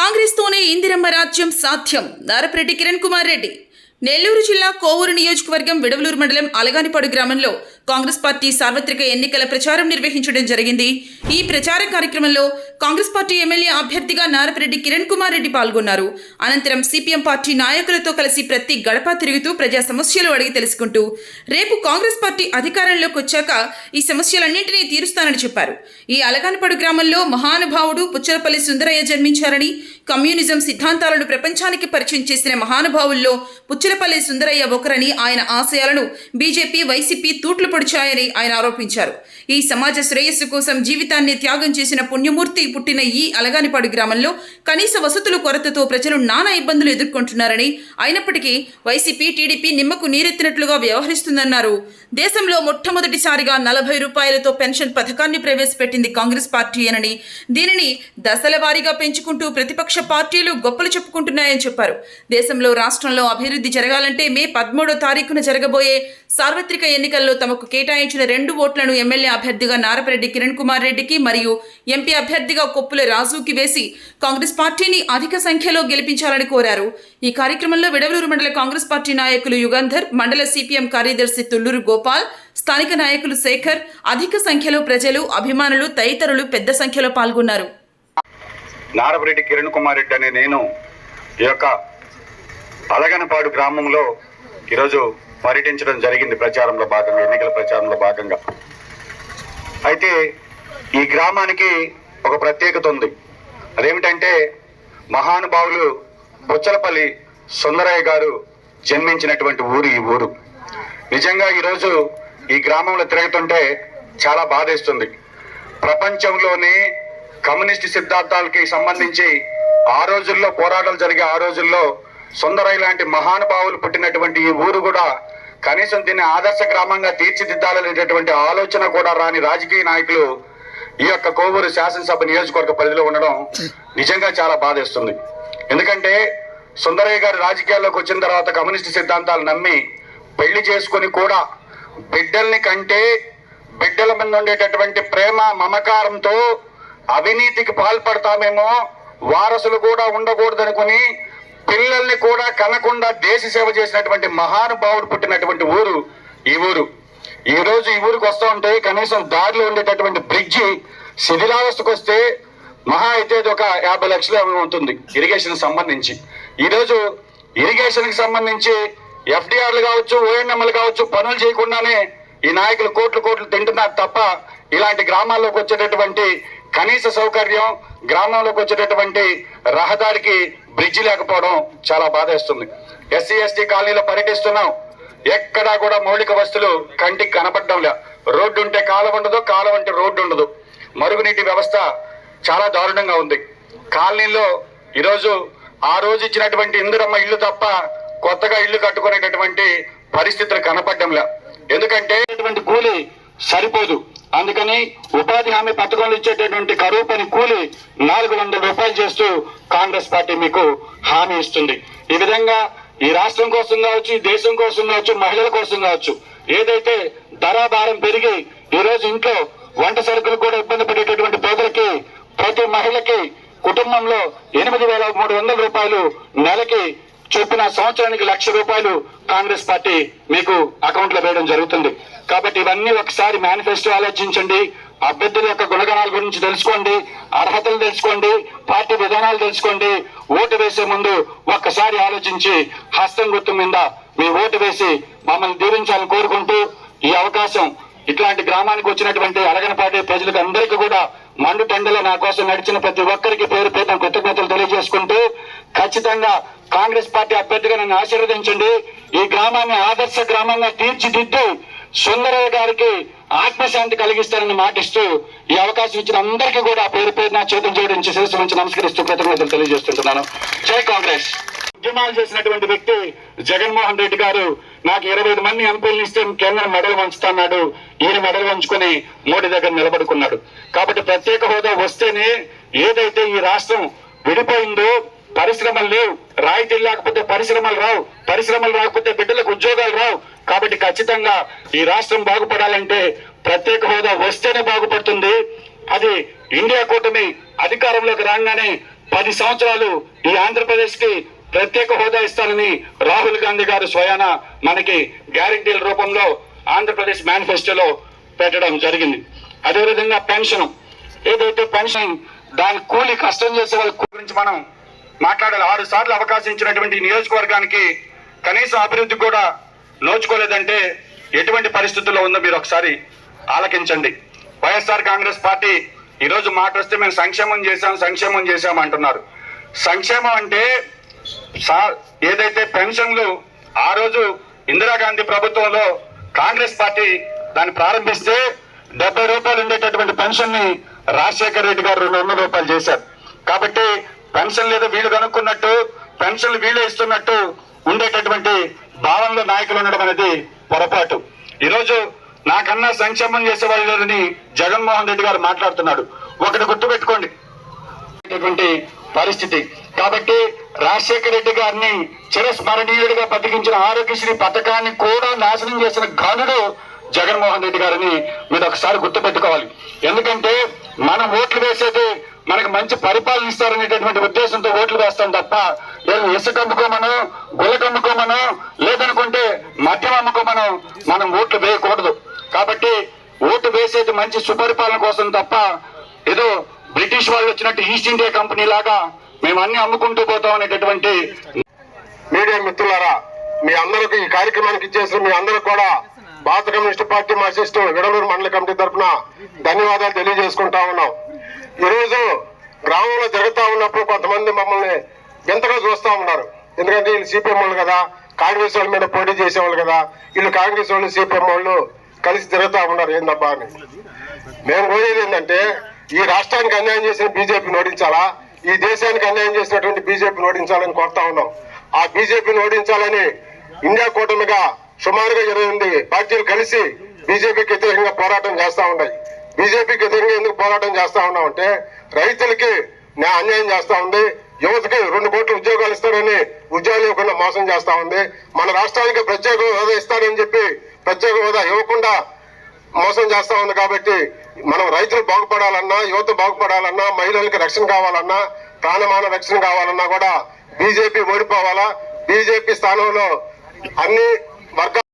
కాంగ్రెస్తోనే ఇందిరమ్మ రాజ్యం సాధ్యం. నారపరెడ్డి కిరణ్ కుమార్ రెడ్డి. నెల్లూరు జిల్లా కోవూరు నియోజకవర్గం విడవలూరు మండలం అలగానిపాడు గ్రామంలో కాంగ్రెస్ పార్టీ సార్వత్రిక ఎన్నికల ప్రచారం నిర్వహించడం జరిగింది. ఈ ప్రచార కార్యక్రమంలో కాంగ్రెస్ పార్టీ ఎమ్మెల్యే అభ్యర్థిగా నారపరెడ్డి కిరణ్ కుమార్ రెడ్డి పాల్గొన్నారు. అనంతరం సిపిఎం పార్టీ నాయకులతో కలిసి ప్రతి గడప తిరుగుతూ ప్రజా సమస్యలు అడిగి తెలుసుకుంటూ రేపు కాంగ్రెస్ పార్టీ అధికారంలోకి వచ్చాక ఈ సమస్యలన్నింటినీ తీరుస్తానని చెప్పారు. ఈ అలగానపడు గ్రామంలో మహానుభావుడు పుచ్చలపల్లి సుందరయ్య జన్మించారని కమ్యూనిజం సిద్ధాంతాలను ప్రపంచానికి పరిచయం చేసిన మహానుభావుల్లో పుచ్చలపల్లి సుందరయ్య ఒకరని ఆయన ఆశయాలను బీజేపీ వైసీపీ తూట్లు పొడిచాయని ఆయన ఆరోపించారు. ఈ సమాజ శ్రేయస్సు కోసం జీవితాన్ని త్యాగం చేసిన పుణ్యమూర్తి పుట్టిన ఈ అలగానిపాడు గ్రామంలో కనీస వసతుల కొరతతో ప్రజలు నానా ఇబ్బందులు ఎదుర్కొంటున్నారని అయినప్పటికీ వైసీపీ టీడీపీ నిమ్మకు నీరెత్తినట్లుగా వ్యవహరిస్తుందన్నారు. దేశంలో మొట్టమొదటిసారిగా నలభై రూపాయలతో పెన్షన్ పథకాన్ని ప్రవేశపెట్టింది కాంగ్రెస్ పార్టీ అనని దీనిని దశల వారీగా పెంచుకుంటూ ప్రతిపక్ష పార్టీలు గొప్పలు చెప్పుకుంటున్నాయని చెప్పారు. దేశంలో రాష్ట్రంలో అభివృద్ధి జరగాలంటే మే పదమూడో తారీఖున జరగబోయే సార్వత్రిక ఎన్నికల్లో తమకు కేటాయించిన రెండు ఓట్లను ఎమ్మెల్యే అభ్యర్థిగా నారపరెడ్డి కిరణ్ కుమార్ రెడ్డికి మరియు ఎంపీ అభ్యర్థిగా కొప్పుల రాజుకి వేసి కాంగ్రెస్ పార్టీని అధిక సంఖ్యలో గెలిపించాలని కోరారు. ఈ కార్యక్రమంలో విడవలూరు మండల కాంగ్రెస్ పార్టీ నాయకులు యుగంధర్ మండల సిపిఎం కార్యదర్శి తుల్లూరు గోపాల్ స్థానిక నాయకులు శేఖర్ అధిక సంఖ్యలో ప్రజలు అభిమానులు తదితరులు పెద్ద సంఖ్యలో పాల్గొన్నారు. నారపరెడ్డి కిరణ్ కుమార్ రెడ్డి అనే నేను ఈ యొక్క అలగనపాడు గ్రామంలో ఈరోజు పర్యటించడం జరిగింది ప్రచారంలో భాగంగా ఎన్నికల ప్రచారంలో భాగంగా. అయితే ఈ గ్రామానికి ఒక ప్రత్యేకత ఉంది. అదేమిటంటే మహానుభావులు బుచ్చలపల్లి సుందరయ్య గారు జన్మించినటువంటి ఊరు ఈ ఊరు. నిజంగా ఈరోజు ఈ గ్రామంలో తిరుగుతుంటే చాలా బాధేస్తుంది. ప్రపంచంలోనే కమ్యూనిస్ట్ సిద్ధాంతాలకి సంబంధించి ఆ రోజుల్లో పోరాటాలు జరిగే ఆ రోజుల్లో సుందరయ్య లాంటి మహానుభావులు పుట్టినటువంటి ఈ ఊరు కూడా కనీసం దీన్ని ఆదర్శ గ్రామంగా తీర్చిదిద్దాలనేటటువంటి ఆలోచన కూడా రాని రాజకీయ నాయకులు ఈ యొక్క కోవూరు శాసనసభ నియోజకవర్గ పరిధిలో ఉండడం నిజంగా చాలా బాధేస్తుంది. ఎందుకంటే సుందరయ్య గారు రాజకీయాల్లోకి వచ్చిన తర్వాత కమ్యూనిస్ట్ సిద్ధాంతాలు నమ్మి పెళ్ళి చేసుకొని కూడా బిడ్డల్ని కంటే బిడ్డల మీద ఉండేటటువంటి ప్రేమ మమకారంతో అవినీతికి పాల్పడతామేమో వారసులు కూడా ఉండకూడదనుకుని పిల్లల్ని కూడా కనకుండా దేశ సేవ చేసినటువంటి మహానుభావుడు పుట్టినటువంటి ఊరు ఈ ఊరు. ఈ రోజు ఈ ఊరికి వస్తూ ఉంటే కనీసం దారిలో ఉండేటటువంటి బ్రిడ్జి శిథిలావస్థకు వస్తే మహా అయితే ఇది ఒక యాభై లక్షలు ఉంటుంది ఇరిగేషన్ సంబంధించి. ఈ రోజు ఇరిగేషన్కి సంబంధించి ఎఫ్డిఆర్లు కావచ్చు ఓఎన్ఎంలు కావచ్చు పనులు చేయకుండానే ఈ నాయకులు కోట్లు కోట్లు తింటున్నారు తప్ప ఇలాంటి గ్రామాల్లోకి వచ్చేటటువంటి కనీస సౌకర్యం గ్రామంలోకి వచ్చేటటువంటి రహదారికి బ్రిడ్జి లేకపోవడం చాలా బాధేస్తుంది. ఎస్సీ ఎస్టీ కాలనీలో పర్యటిస్తున్నాం. ఎక్కడా కూడా మౌలిక వస్తువులు కంటికి కనపడడం లే. రోడ్డు ఉంటే కాలం ఉండదు కాలం అంటే రోడ్డు ఉండదు. మరుగునీటి వ్యవస్థ చాలా దారుణంగా ఉంది. కాలనీలో ఈరోజు ఆ రోజు ఇచ్చినటువంటి ఇందిరమ్మ ఇల్లు తప్ప కొత్తగా ఇల్లు కట్టుకునేటటువంటి పరిస్థితులు కనపడడంలా ఎందుకంటే కూలి సరిపోదు. అందుకని ఉపాధి హామీ పథకంలో ఇచ్చేటటువంటి కరువు పని కూలి నాలుగు వందల రూపాయలు చేస్తూ కాంగ్రెస్ పార్టీ మీకు హామీ ఇస్తుంది. ఈ విధంగా ఈ రాష్ట్రం కోసం కావచ్చు ఈ దేశం కోసం కావచ్చు మహిళల కోసం కావచ్చు ఏదైతే ధరాభారం పెరిగి ఈ రోజు ఇంట్లో వంట సరుకులు కూడా ఇబ్బంది పడేటటువంటి పేదలకి ప్రతి మహిళకి కుటుంబంలో ఎనిమిది వేల మూడు వందల రూపాయలు నెలకి చొప్పున సంవత్సరానికి లక్ష రూపాయలు కాంగ్రెస్ పార్టీ మీకు అకౌంట్లో వేయడం జరుగుతుంది. కాబట్టి ఇవన్నీ ఒకసారి మేనిఫెస్టో ఆలోచించండి. అభ్యర్థుల యొక్క గుణగణాల గురించి తెలుసుకోండి. అర్హతలు తెలుసుకోండి. పార్టీ విధానాలు తెలుసుకోండి. ఓటు వేసే ముందు ఒక్కసారి ఆలోచించి హస్తం గుర్తు మీద మీ ఓటు వేసి మమ్మల్ని దీవించాలని కోరుకుంటూ ఈ అవకాశం ఇట్లాంటి గ్రామానికి వచ్చినటువంటి అలగనపాటి ప్రజలకు అందరికీ కూడా మండు టెండలో నా కోసం నడిచిన ప్రతి ఒక్కరికి పేరు పేరు కృతజ్ఞతలు తెలియజేసుకుంటూ ఖచ్చితంగా కాంగ్రెస్ పార్టీ అభ్యర్థిగా నన్ను ఆశీర్వదించండి. ఈ గ్రామాన్ని ఆదర్శ గ్రామంగా తీర్చిదిద్దు సుందరయ్య గారికి ఆత్మశాంతి కలిగిస్తారని మాటిస్తూ ఈ అవకాశం ఇచ్చిన అందరికీ కూడా పేరు పేరు నా చేతులు జోడించి శిరస్సు నుంచి నమస్కరిస్తూ కృతజ్ఞతలు తెలియజేస్తుంటున్నాను. జై కాంగ్రెస్. ఉద్యమాలు చేసినటువంటి వ్యక్తి జగన్మోహన్ రెడ్డి గారు నాకు ఇరవై ఐదు మంది ఎంపీలు ఇస్తే కేంద్రం మెడలు వంచుతాన్నాడు. ఈయన మెడలు వంచుకొని మోడీ దగ్గర నిలబడుకున్నాడు. కాబట్టి ప్రత్యేక హోదా వస్తేనే ఏదైతే ఈ రాష్ట్రం విడిపోయిందో పరిశ్రమలు లేవు. రాయితీలు లేకపోతే పరిశ్రమలు రావు. పరిశ్రమలు రాకపోతే బిడ్డలకు ఉద్యోగాలు రావు. కాబట్టి ఖచ్చితంగా ఈ రాష్ట్రం బాగుపడాలంటే ప్రత్యేక హోదా వస్తేనే బాగుపడుతుంది. అది ఇండియా కూటమి అధికారంలోకి రాగానే పది సంవత్సరాలు ఈ ఆంధ్రప్రదేశ్కి ప్రత్యేక హోదా ఇస్తానని రాహుల్ గాంధీ గారు స్వయాన మనకి గ్యారంటీల రూపంలో ఆంధ్రప్రదేశ్ మేనిఫెస్టోలో పెట్టడం జరిగింది. అదేవిధంగా పెన్షన్. ఏదైతే పెన్షన్ దాని కూలి కష్టం చేసే వాళ్ళ గురించి మనం మాట్లాడాలి. ఆరు సార్లు అవకాశం ఇచ్చినటువంటి నియోజకవర్గానికి కనీసం అభివృద్ధి కూడా నోచుకోలేదంటే ఎటువంటి పరిస్థితుల్లో ఉందో మీరు ఒకసారి ఆలకించండి. వైఎస్ఆర్ కాంగ్రెస్ పార్టీ ఈరోజు మాట వస్తే మేము సంక్షేమం చేశాం సంక్షేమం చేశాం అంటున్నారు. సంక్షేమం అంటే ఏదైతే పెన్షన్లు ఆ రోజు ఇందిరాగాంధీ ప్రభుత్వంలో కాంగ్రెస్ పార్టీ దాన్ని ప్రారంభిస్తే డెబ్బై రూపాయలు ఉండేటటువంటి పెన్షన్ని రాజశేఖర రెడ్డి గారు రెండు వందల రూపాయలు చేశారు. కాబట్టి పెన్షన్ లేదా వీళ్ళు కనుక్కున్నట్టు పెన్షన్లు వీళ్ళే ఇస్తున్నట్టు ఉండేటటువంటి భావనలో నాయకులు ఉండడం అనేది పొరపాటు. ఈరోజు నాకన్నా సంక్షేమం చేసే వాళ్ళు జగన్మోహన్ రెడ్డి గారు మాట్లాడుతున్నాడు. ఒకటి గుర్తుపెట్టుకోండి. పరిస్థితి. కాబట్టి రాజశేఖర రెడ్డి గారిని చిరస్మరణీయుడిగా బతికించిన ఆరోగ్యశ్రీ పథకాన్ని కూడా నాశనం చేసిన ఘనుడు జగన్మోహన్ రెడ్డి గారిని మీరు ఒకసారి గుర్తుపెట్టుకోవాలి. ఎందుకంటే మనం ఓట్లు వేసేది మనకు మంచి పరిపాలన ఇస్తారనేటటువంటి ఉద్దేశంతో ఓట్లు వేస్తాం తప్ప లేదు ఇసుక అమ్ముకోమను గులక అమ్ముకోమను లేదనుకుంటే మద్యం అమ్ముకోమను మనం ఓట్లు వేయకూడదు. కాబట్టి ఓటు వేసేది మంచి సుపరిపాలన కోసం తప్ప ఏదో బ్రిటిష్ వాళ్ళు వచ్చినట్టు ఈస్ట్ ఇండియా కంపెనీ లాగా మేము అన్ని అమ్ముకుంటూ పోతాం అనేటటువంటి మీడియా మిత్రులారా మీ అందరికి ఈ కార్యక్రమానికి ఇచ్చేసిన మీ అందరికి కూడా భారత కమ్యూనిస్ట్ పార్టీ మార్క్సిస్ట్ విడలూరు మండల కమిటీ తరఫున ధన్యవాదాలు తెలియజేసుకుంటా ఉన్నాం. ఈరోజు గ్రామంలో జరుగుతూ ఉన్నప్పుడు కొంతమంది మమ్మల్ని వింతగా చూస్తూ ఉన్నారు. ఎందుకంటే వీళ్ళు సిపిఎం వాళ్ళు కదా కాంగ్రెస్ వాళ్ళ మీద పోటీ చేసేవాళ్ళు కదా వీళ్ళు కాంగ్రెస్ వాళ్ళు సిపిఎం వాళ్ళు కలిసి తిరుగుతూ ఉన్నారు ఏందబ్బా అని. మేము కోరేది ఏంటంటే ఈ రాష్ట్రానికి అన్యాయం చేసిన బీజేపీని ఓడించాలా? ఈ దేశానికి అన్యాయం చేసినటువంటి బీజేపీని ఓడించాలని కోరుతా ఉన్నాం. ఆ బీజేపీని ఓడించాలని ఇండియా కూటమిగా సుమారుగా ఇరవై ఎనిమిది పార్టీలు కలిసి బీజేపీకి వ్యతిరేకంగా పోరాటం చేస్తూ ఉన్నాయి. బీజేపీకి ఎదురుగా ఎందుకు పోరాటం చేస్తా ఉన్నామంటే రైతులకి న్యా- అన్యాయం చేస్తా ఉంది యువతకి రెండు కోట్ల ఉద్యోగాలు ఇస్తారని ఉద్యోగాలు ఇవ్వకుండా మోసం చేస్తా ఉంది మన రాష్ట్రానికి ప్రత్యేక హోదా ఇస్తారని చెప్పి ప్రత్యేక హోదా ఇవ్వకుండా మోసం చేస్తా ఉంది కాబట్టి మనం రైతులు బాగుపడాలన్నా యువత బాగుపడాలన్నా మహిళలకి రక్షణ కావాలన్నా ప్రాణమాన రక్షణ కావాలన్నా కూడా బీజేపీ ఓడిపోవాలా? బీజేపీ స్థానంలో అన్ని వర్గాలు